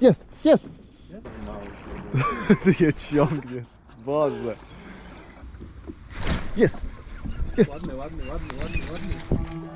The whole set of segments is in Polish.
Jest, jest! Ty je ciągniesz. Boże. Jest! Jest! Ładny, ładny, ładny, ładny, ładny.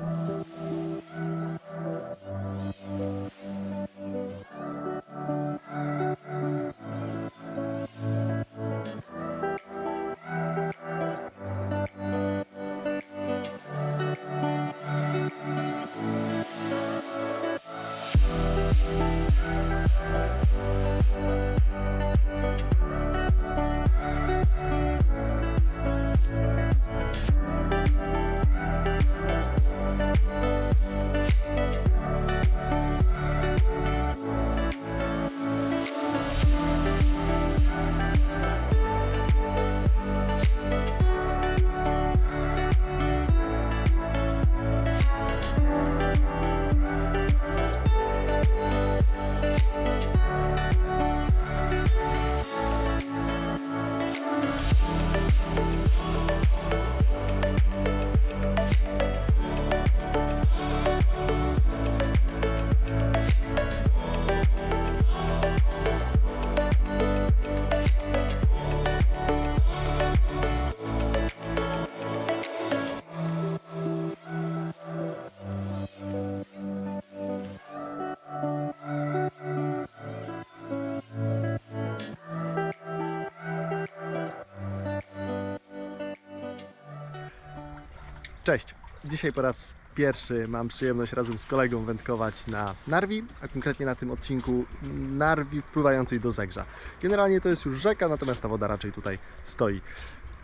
Cześć! Dzisiaj po raz pierwszy mam przyjemność razem z kolegą wędkować na Narwi, a konkretnie na tym odcinku Narwi wpływającej do Zegrza. Generalnie to jest już rzeka, natomiast ta woda raczej tutaj stoi.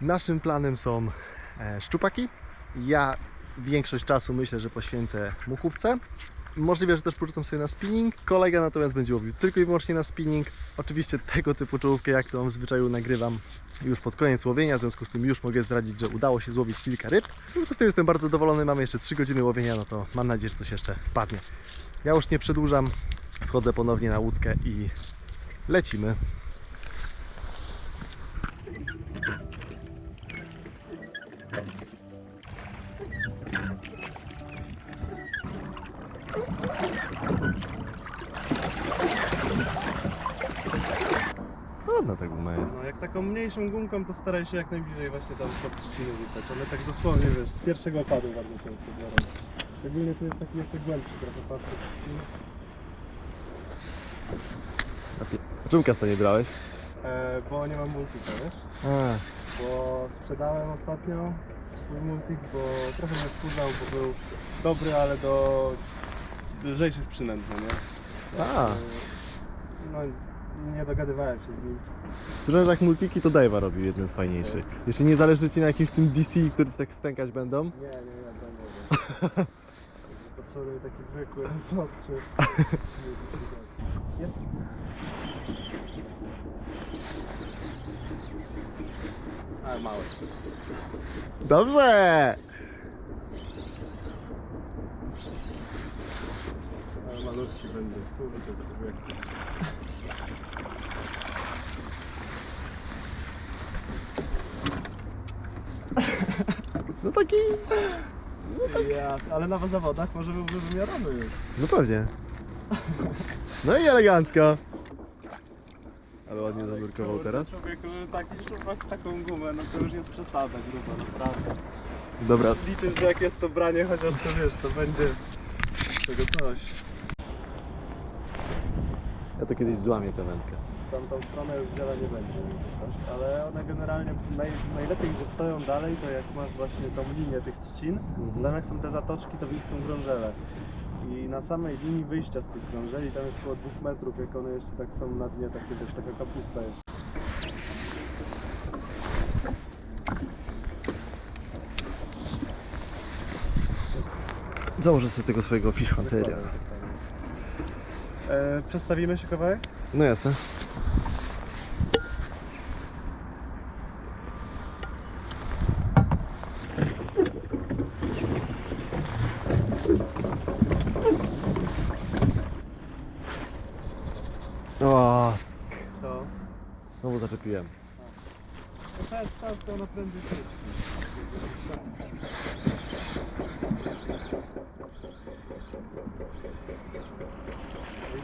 Naszym planem są e, szczupaki. Ja większość czasu myślę, że poświęcę muchówce. Możliwe, że też porzucam sobie na spinning. Kolega natomiast będzie łowił tylko i wyłącznie na spinning. Oczywiście tego typu czołówkę, jak to mam w zwyczaju, nagrywam już pod koniec łowienia, w związku z tym już mogę zdradzić, że udało się złowić kilka ryb. W związku z tym jestem bardzo zadowolony, mamy jeszcze 3 godziny łowienia, no to mam nadzieję, że coś jeszcze wpadnie. Ja już nie przedłużam, wchodzę ponownie na łódkę i lecimy. Ładna ta guma jest. No jak taką mniejszą gumką to staraj się jak najbliżej właśnie tam pod trzciny rzucać. One tak dosłownie wiesz, z pierwszego opadu bardzo często biorą. Szczególnie tu jest taki jeszcze głębszy trochę pas pod trzciny. A czemu kasta nie brałeś? E, bo nie mam multika, wiesz? A, Bo sprzedałem ostatnio swój multik, bo trochę mnie wkurzał, bo był dobry, ale do lżejszych przynęt, no nie? a. E, No nie dogadywałem się z nim. Że jak multiki to Dave'a robił jeden z fajniejszych. Jeśli nie zależy Ci na jakimś tym DC, który Ci tak stękać będą. Nie, nie, nie, broń Boże. Potrzebuję taki zwykły, prostszy. Jest? Ale mały. Dobrze! Ale malutki będzie. Kurde, to człowiek. No taki... Ja, ale na zawodach może byłby wymiarony już. No pewnie. No i elegancko. Ale ładnie zanurkował teraz. Człowieku, że taki szczupak taką gumę, no to już jest przesada gruba, naprawdę. Dobra, Liczysz, że jak jest to branie, chociaż to wiesz, to będzie z tego coś. To kiedyś złamię tę wędkę. Tamtą stronę już wiele nie będzie, coś, ale one generalnie naj, najlepiej, że stoją dalej, to jak masz właśnie tą linię tych trzcin, to tam jak są te zatoczki, to w nich są grążele. I na samej linii wyjścia z tych grążeli, tam jest około 2 metrów, jak one jeszcze tak są na dnie, takie też taka kapusta jest. Założę sobie tego swojego fish huntera. E, przestawimy się kawałek? No jasne. O, Co? znowu zaczepiłem. Czas to ona prędzej sieci.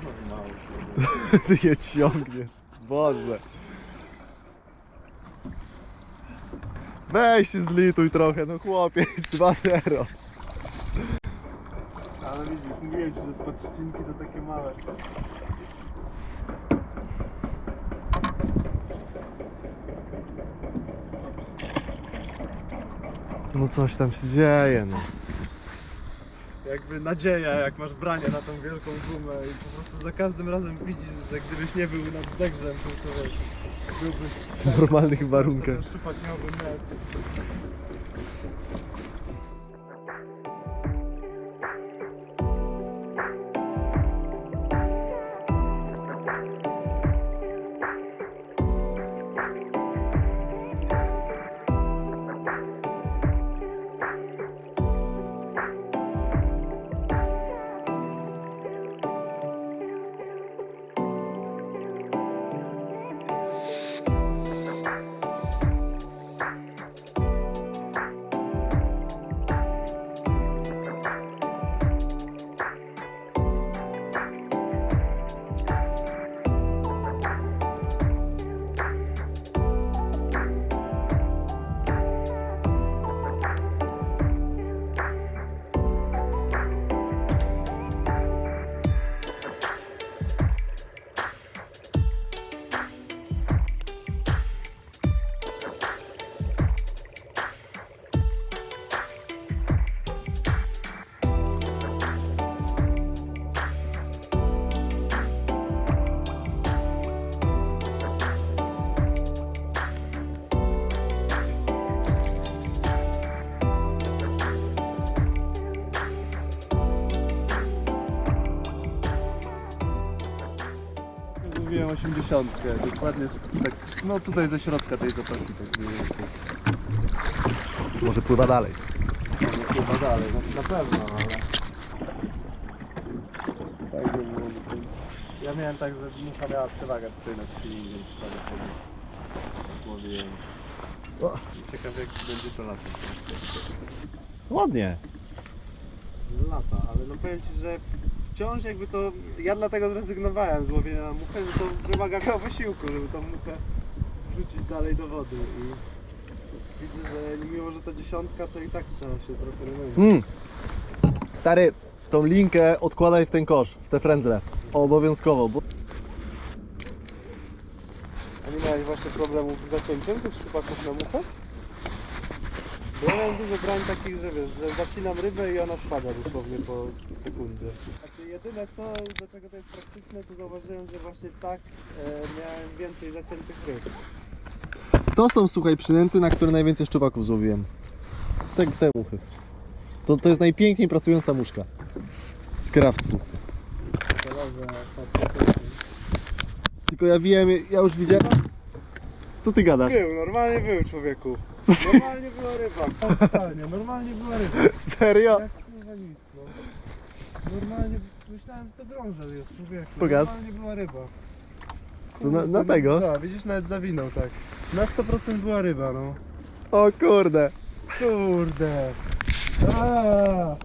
No mało. Ty je ciągniesz. Boże. Weź się zlituj trochę, no chłopie, 2-0. Ale widzisz, mówiłem ci, że spod trzcinki to takie małe. No coś tam się dzieje, no. Jakby nadzieja, jak masz branie na tą wielką gumę i po prostu za każdym razem widzisz, że gdybyś nie był nad zegrzem, to, to wiesz, byłby W normalnych warunkach. Szczupak miałby. Mówiłem 80, dokładnie z- tak, no tutaj ze środka tej zatoki tak mniej więcej. Może pływa dalej. No chyba dalej, no, na pewno, ale... Tak nie było. no to- Ja miałem tak, że mucha miała przewagę tutaj na spinningu, więc sobie mówiłem. O. Jak będzie to latać. Ładnie. Lata, ale no powiem Ci, że wciąż jakby to... Ja dlatego zrezygnowałem z łowienia na muchę, że to wymaga wysiłku, żeby tą muchę wrzucić dalej do wody i widzę, że mimo, że to dziesiątka, to i tak trzeba się trochę rozwiązać. Mm. Stary, tą linkę odkładaj w ten kosz, w te frędzle. Obowiązkowo, bo... A nie miałeś właśnie problemów z zacięciem tych szczupaków na muchę? Bo ja miałem dużo brań takich, że wiesz, że zacinam rybę i ona spada dosłownie po sekundzie. Znaczy jedyne co, do czego to jest praktyczne, to zauważyłem, że właśnie tak e, miałem więcej zaciętych ryb. To są, słuchaj, przynęty, na które najwięcej szczupaków złowiłem. Te, te muchy. To, to jest najpiękniej pracująca muszka. Z kraftu. Tylko ja wiem, ja już widziałem... Co ty gadasz? Był, normalnie był człowieku. Normalnie była ryba. Totalnie, normalnie była ryba. Serio? Jak kurwa nic, no. Normalnie myślałem, że to drążel jest człowieku. Pokaż. Normalnie była ryba. To na- na tego? Co, widzisz, nawet zawinął tak. Na 100% była ryba, no. O kurde. Kurde. Aaa.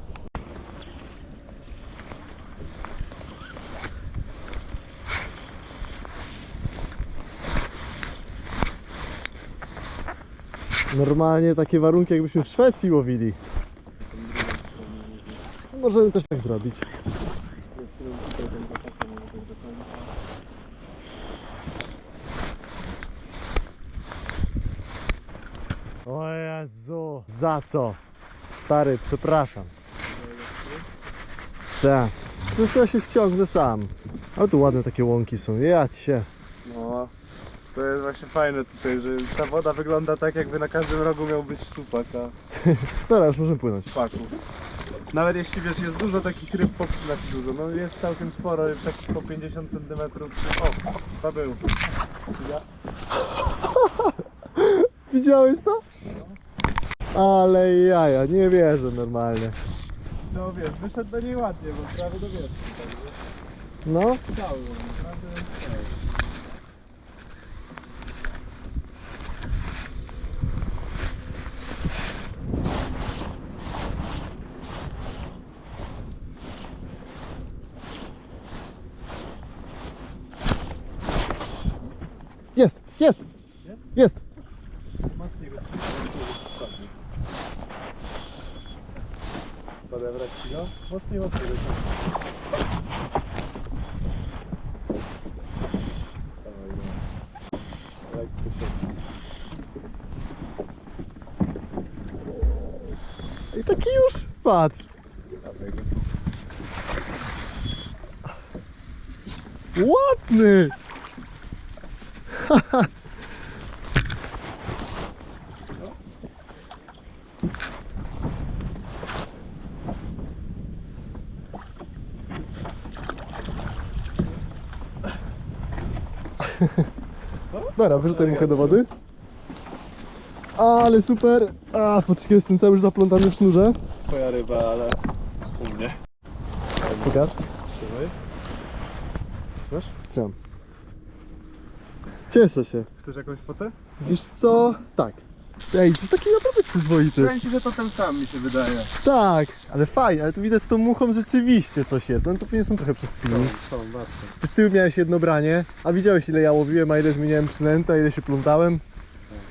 Normalnie takie warunki jakbyśmy w Szwecji łowili. Możemy też tak zrobić. O Jezu. Za co? Stary, przepraszam. Tak. Jest ja się ściągnę sam. Ale tu ładne takie łąki są. Jadź się. No. To jest właśnie fajne tutaj, że ta woda wygląda tak, jakby na każdym rogu miał być szczupak, a Dobra, już możemy płynąć. szczupaków. Nawet jeśli wiesz, jest dużo takich ryb, po, znaczy dużo, no jest całkiem sporo ryb takich po 50 cm. O, to był. Ja, Widziałeś to? Ale jaja, nie wierzę normalnie. no wiesz, wyszedł do niej ładnie, bo prawie do wierzchu. No, Cały, naprawdę cały. Jest! Jest? Jest! Mocniej spadnie. Podebrać ci go? Mocniej, mocniej się. I taki już, patrz. Ładny! Dobra, wyrzucaj muchę do wody. Ale super! A, poczekaj, jestem cały już zaplątany w sznurze. Twoja ryba, ale u mnie. Pokaż. Trzymaj. Trzymasz? Trzymam. Cieszę się. Chcesz jakąś fotę? Wiesz co? Tak. Ej, to taki naprawdę przyzwoity. Wydaje się, że to ten sam mi się wydaje. Tak, ale fajnie, ale tu widać z tą muchą rzeczywiście coś jest. No to pewnie są trochę przez Są, są, bardzo. Przecież ty miałeś jedno branie, a widziałeś ile ja łowiłem, a ile zmieniałem przynętę, a ile się plątałem,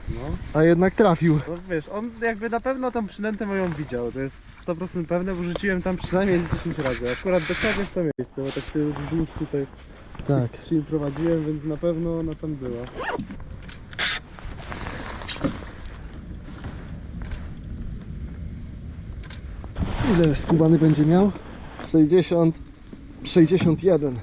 No. a jednak trafił. No wiesz, on jakby na pewno tą przynętę moją widział, to jest 100% pewne, bo rzuciłem tam przynajmniej z 10 razy. Akurat dokładnie w to miejsce, bo tak się wzdłuż tutaj Tak. się prowadziłem, więc na pewno ona tam była. Ile skubany będzie miał? 60, 61.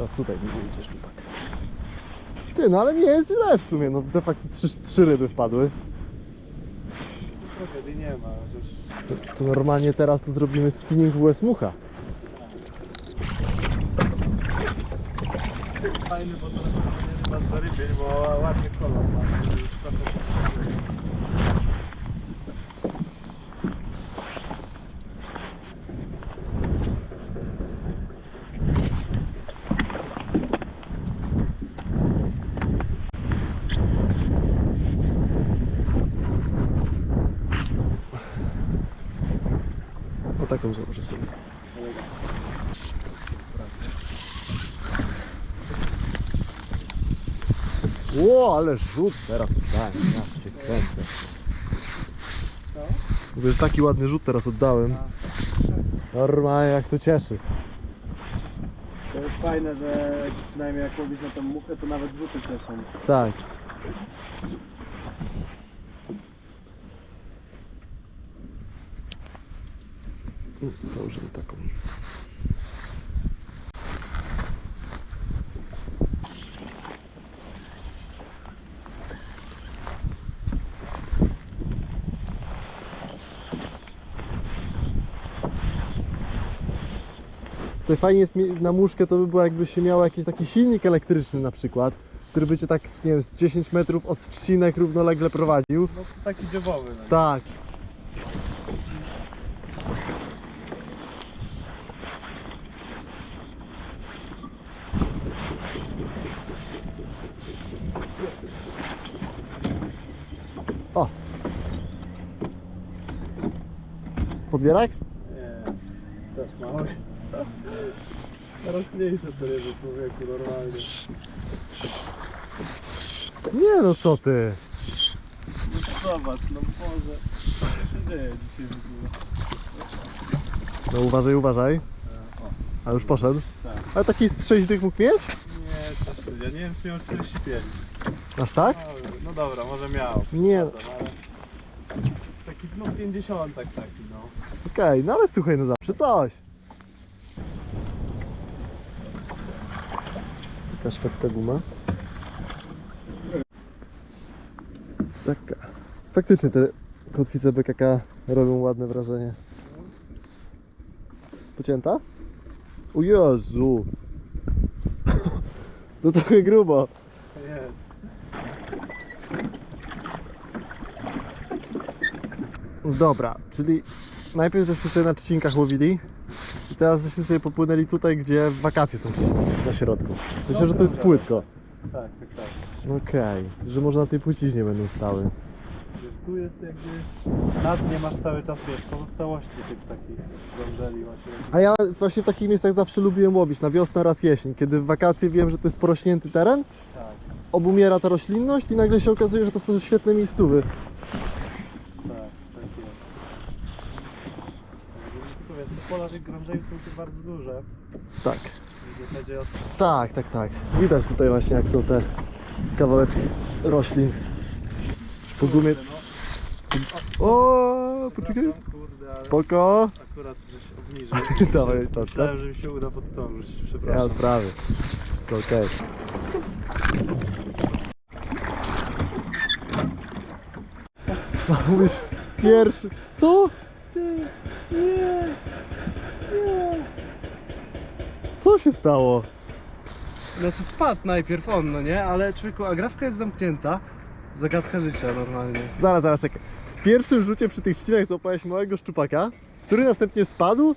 Teraz tutaj mi wyjdziesz tu tak. Ty, no ale nie jest źle w sumie, no de facto trzy, trzy ryby wpadły. Tragedii nie ma, żeś... To, to normalnie teraz to zrobimy spinning w US Mucha. Fajny, bo to jest bardzo rybień, bo ładnie kolor ma. Taką założę sobie. Ło, ale rzut teraz oddałem, ja się kręcę. Co? Mówię, że taki ładny rzut teraz oddałem. Normalnie jak to cieszy. To jest fajne, że przynajmniej jak łowisz na tą muchę, to nawet rzuty cieszą. Tak. Mm, Położymy taką. Tutaj fajnie jest na muszkę to by było jakby się miało jakiś taki silnik elektryczny na przykład, który by cię tak, nie wiem, z 10 metrów od trzcinek równolegle prowadził. No to taki dziobowy. No. Tak. O. Podbierak? Nie, też mały. Teraz mniejsze te ryby człowieku, normalnie. Nie no co ty. No zobacz, no Boże. Co się dzieje dzisiaj w ogóle? No uważaj, uważaj. E, O, A już poszedł. tak. Ale taki z 6 dych mógł mieć? Nie, co ty, ja nie wiem czy miał 45. Aż tak? No, no dobra, może miał. Nie. No ale... Taki no 50 tak taki no. Okej, no ale słuchaj, no zawsze coś. Taka szwedzka guma. Taka. Faktycznie te kotwice BKK robią ładne wrażenie. To cięta? O Jezu! To trochę grubo. Dobra, czyli najpierw żeśmy sobie na trzcinkach łowili teraz żeśmy sobie popłynęli tutaj, gdzie wakacje są na środku. Myślę, że to jest płytko. Tak, tak, tak. Okej, że może na tej płciźnie będą stały. Wiesz, tu jest jakby... Na dnie masz cały czas, wiesz, pozostałości tych takich grążeli właśnie. A ja właśnie w takich miejscach zawsze lubiłem łowić, na wiosnę oraz jesień, kiedy w wakacje wiem, że to jest porośnięty teren, Tak, obumiera ta roślinność i nagle się okazuje, że to są świetne miejscówy. tak, tak jest. Także Tylko wiesz, te pola grążeli są tu bardzo duże. Tak. W zasadzie od... Tak, tak, tak. Widać tutaj właśnie jak są te kawałeczki roślin. Po gumie... O, poczekaj. Kurde, ale Spoko. akurat żeś obniżył. Dawaj, to Myślałem, że mi się uda pod tą już, Ja przepraszam. mam sprawy. Wszystko okej. Co mówisz? Pierwszy. Co? Ty, nie. Co się stało? Znaczy spadł najpierw on, no nie? Ale człowieku, a grafka jest zamknięta. Zagadka życia normalnie. Zaraz, zaraz, czekaj. W pierwszym rzucie przy tych trzcinach złapałeś małego szczupaka, który następnie spadł,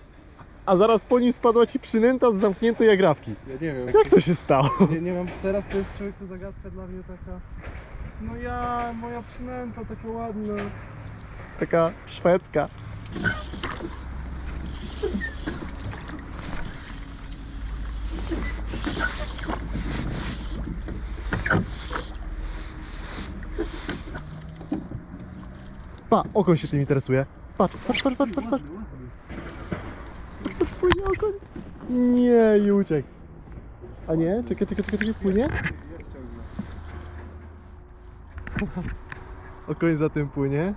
a zaraz po nim spadła ci przynęta z zamkniętej agrafki. Ja nie wiem. Jak to się stało? Nie, nie wiem, teraz to jest człowieku zagadka dla mnie taka. No ja, moja przynęta taka ładna. Taka szwedzka. Pa, okoń się tym interesuje. Patrz, patrz, patrz, patrz, patrz, patrz. Płynie okoń. Nie, i uciekł. A nie? Czekaj, czekaj, czekaj, czekaj, płynie? Okoń za tym płynie.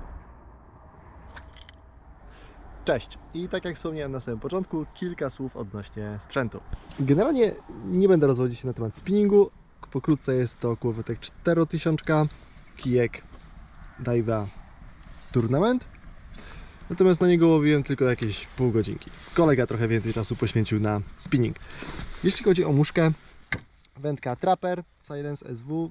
Cześć. I tak jak wspomniałem na samym początku, kilka słów odnośnie sprzętu. Generalnie nie będę rozwodzić się na temat spinningu. Pokrótce jest to kłopotek 4000, kijek Daiwa Tournament. Natomiast na niego łowiłem tylko jakieś pół godzinki. Kolega trochę więcej czasu poświęcił na spinning. Jeśli chodzi o muszkę, wędka Trapper Silence SW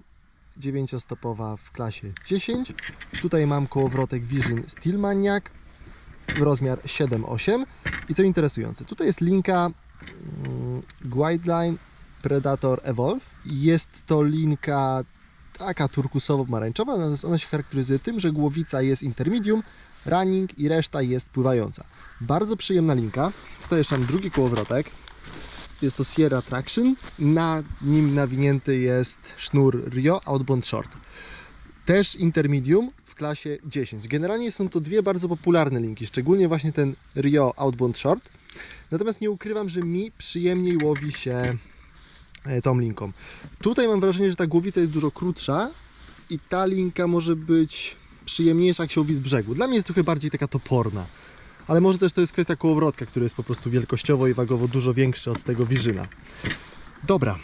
9-stopowa w klasie 10. Tutaj mam kołowrotek Vision Steel Maniac w rozmiar 7-8. I co interesujące, tutaj jest linka mm, Guideline Predator Evolve. Jest to linka taka turkusowo-marańczowa, natomiast ona się charakteryzuje tym, że głowica jest intermedium, running i reszta jest pływająca. Bardzo przyjemna linka. Tutaj jeszcze mam drugi kołowrotek. Jest to Sierra Traction. Na nim nawinięty jest sznur Rio Outbound Short. Też intermedium klasie 10. Generalnie są to dwie bardzo popularne linki, szczególnie właśnie ten Rio Outbound Short. Natomiast nie ukrywam, że mi przyjemniej łowi się e, tą linką. Tutaj mam wrażenie, że ta głowica jest dużo krótsza i ta linka może być przyjemniejsza, jak się łowi z brzegu. Dla mnie jest trochę bardziej taka toporna. Ale może też to jest kwestia kołowrotka, który jest po prostu wielkościowo i wagowo dużo większy od tego Vizyna. Dobra,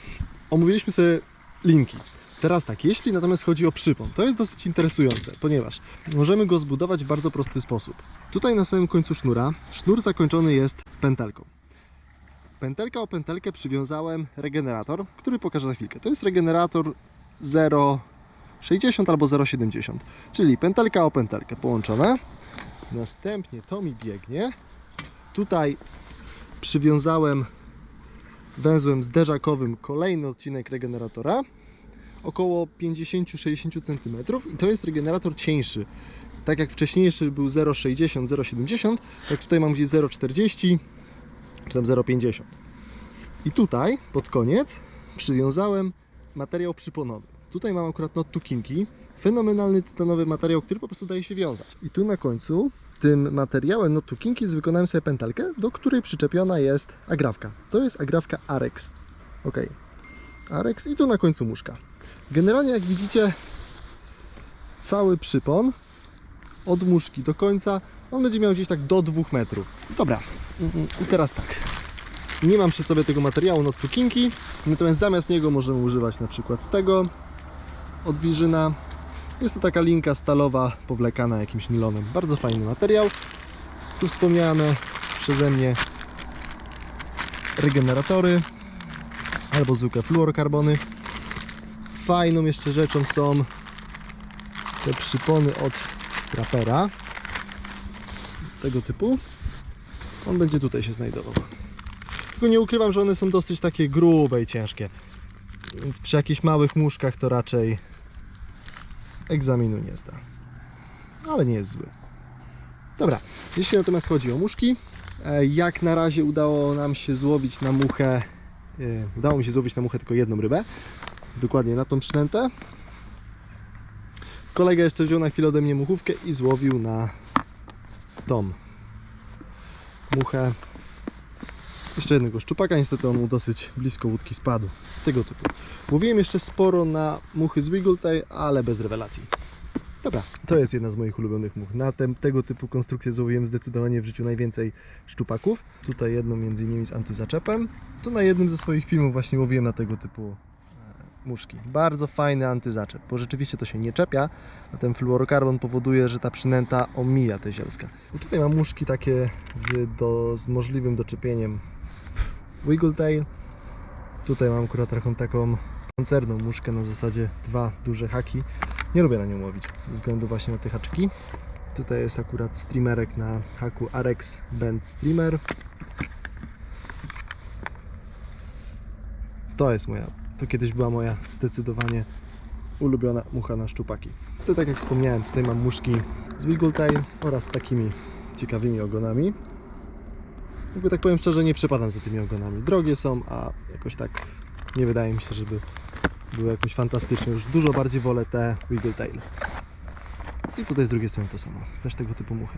omówiliśmy sobie linki. Teraz tak, jeśli natomiast chodzi o przypon, to jest dosyć interesujące, ponieważ możemy go zbudować w bardzo prosty sposób. Tutaj na samym końcu sznura, sznur zakończony jest pętelką. Pętelka o pętelkę przywiązałem regenerator, który pokażę za chwilkę. To jest regenerator 0,60 albo 0,70, czyli pętelka o pętelkę połączone. Następnie to mi biegnie. Tutaj przywiązałem węzłem zderzakowym kolejny odcinek regeneratora około 50-60 cm i to jest regenerator cieńszy. Tak jak wcześniejszy był 0,60, 0,70, tak tutaj mam gdzieś 0,40 czy tam 0,50. I tutaj pod koniec przywiązałem materiał przyponowy. Tutaj mam akurat not tukinki, fenomenalny tytanowy materiał, który po prostu daje się wiązać. I tu na końcu tym materiałem not tukinki wykonałem sobie pętelkę, do której przyczepiona jest agrawka. To jest agrawka Arex. Ok. Arex i tu na końcu muszka. Generalnie jak widzicie cały przypon od muszki do końca on będzie miał gdzieś tak do 2 metrów. Dobra, i teraz tak. Nie mam przy sobie tego materiału not tukinki, natomiast zamiast niego możemy używać na przykład tego od Vizyna. Jest to taka linka stalowa powlekana jakimś nylonem. Bardzo fajny materiał. Tu wspomniane przeze mnie regeneratory albo zwykłe fluorokarbony. Fajną jeszcze rzeczą są te przypony od trapera. Tego typu. On będzie tutaj się znajdował. Tylko nie ukrywam, że one są dosyć takie grube i ciężkie. Więc przy jakichś małych muszkach to raczej egzaminu nie zda. Ale nie jest zły. Dobra, jeśli natomiast chodzi o muszki, e, jak na razie udało nam się złowić na muchę, e, udało mi się złowić na muchę tylko jedną rybę, dokładnie na tą przynętę. Kolega jeszcze wziął na chwilę ode mnie muchówkę i złowił na tą muchę. Jeszcze jednego szczupaka, niestety on mu dosyć blisko łódki spadł. Tego typu. Mówiłem jeszcze sporo na muchy z Wiggle Tail, ale bez rewelacji. Dobra, to jest jedna z moich ulubionych much. Na tem, tego typu konstrukcję złowiłem zdecydowanie w życiu najwięcej szczupaków. Tutaj jedną między innymi z antyzaczepem. To na jednym ze swoich filmów właśnie łowiłem na tego typu muszki. Bardzo fajny antyzaczep, bo rzeczywiście to się nie czepia, a ten fluorokarbon powoduje, że ta przynęta omija te zielska. I tutaj mam muszki takie z, do, z możliwym doczepieniem Wiggle Tail. Tutaj mam akurat taką, taką pancerną muszkę na zasadzie dwa duże haki. Nie lubię na nią łowić, ze względu właśnie na te haczyki. Tutaj jest akurat streamerek na haku Arex Band Streamer. To jest moja, to kiedyś była moja zdecydowanie ulubiona mucha na szczupaki. To tak jak wspomniałem, tutaj mam muszki z Wiggle Tail oraz z takimi ciekawymi ogonami. Jakby tak powiem szczerze, nie przepadam za tymi ogonami. Drogie są, a jakoś tak nie wydaje mi się, żeby były jakoś fantastyczne. Już dużo bardziej wolę te Wiggle Tail. I tutaj z drugiej strony to samo. Też tego typu muchy.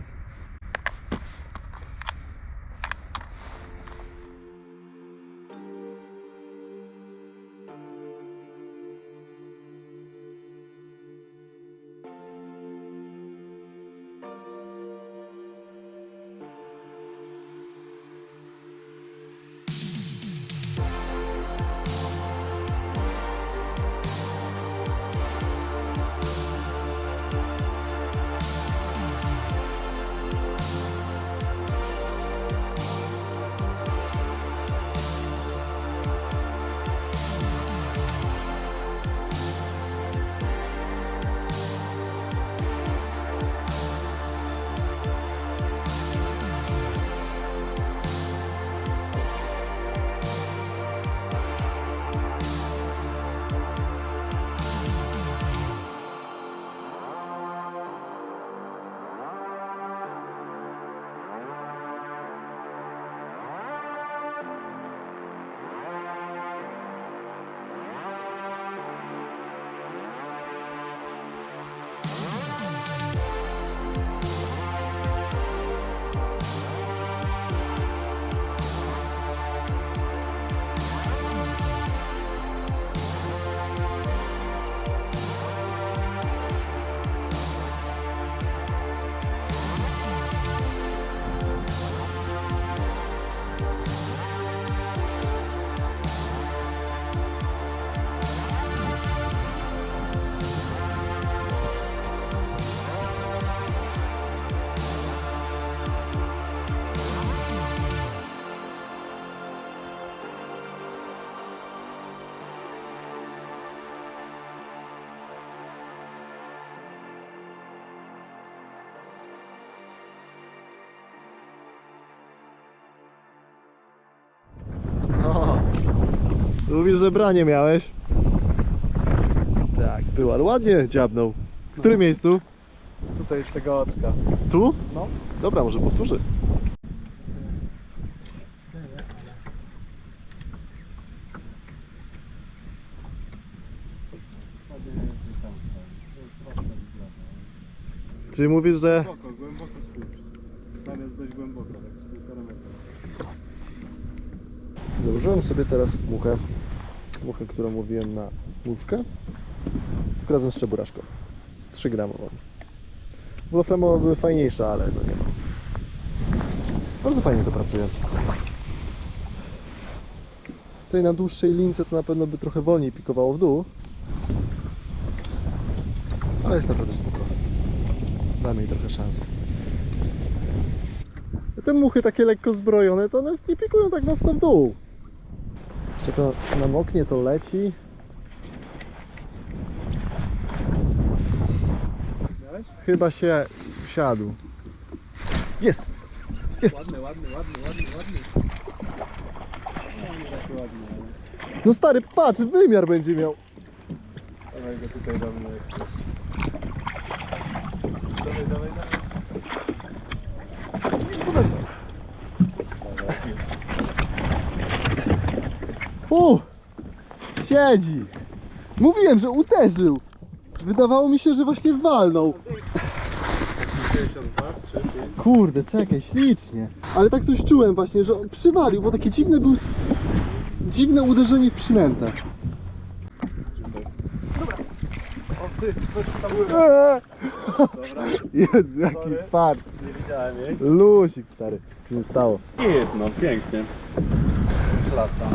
Mówisz, że branie miałeś? Tak, był, ale ładnie dziabnął. W którym miejscu? Tutaj z tego oczka. Tu? No. Dobra, może powtórzę. Czyli mówisz, że Głęboko, głęboko spójrz. Tam jest dość głęboko, tak z półtora metra. założyłem sobie teraz muchę, muchę, którą mówiłem na łóżkę, tylko razem z czeburaszką. 3 gramową. Wolframowe były fajniejsze, ale no nie ma. Bardzo fajnie to pracuje. Tutaj na dłuższej lince to na pewno by trochę wolniej pikowało w dół. Ale jest naprawdę spoko. Damy jej trochę szans. Te muchy takie lekko zbrojone, to one nie pikują tak mocno w dół. Jak to namoknie to leci. Chyba się siadł. Jest! Jest! Ładny, ładny, ładny, ładny. No, stary, patrz, wymiar będzie miał. Dawaj go tutaj do mnie. Dawaj, dawaj, dawaj. U! Siedzi! Mówiłem, że uderzył. Wydawało mi się, że właśnie walnął. 52, 3, 5. Kurde, czekaj, ślicznie. Ale tak coś czułem właśnie, że on przywalił, bo takie dziwne był... s- Dziwne uderzenie w przynętę. O ty. Eee! Dobra, Jezu, jaki Sorry. fart. nie widziałem jej. Lusik, stary. Co się stało? No, pięknie. Klasa.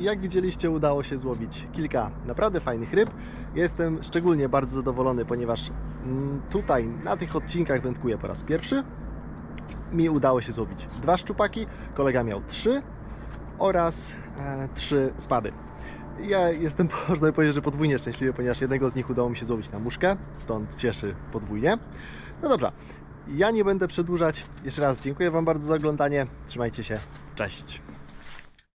Jak widzieliście, udało się złowić kilka naprawdę fajnych ryb. Jestem szczególnie bardzo zadowolony, ponieważ mm, tutaj na tych odcinkach wędkuję po raz pierwszy. Mi udało się złowić dwa szczupaki, kolega miał trzy oraz e, trzy spady. Ja jestem, można powiedzieć, że podwójnie szczęśliwy, ponieważ jednego z nich udało mi się złowić na muszkę, stąd cieszy podwójnie. No dobra, ja nie będę przedłużać. Jeszcze raz dziękuję Wam bardzo za oglądanie. Trzymajcie się. Cześć!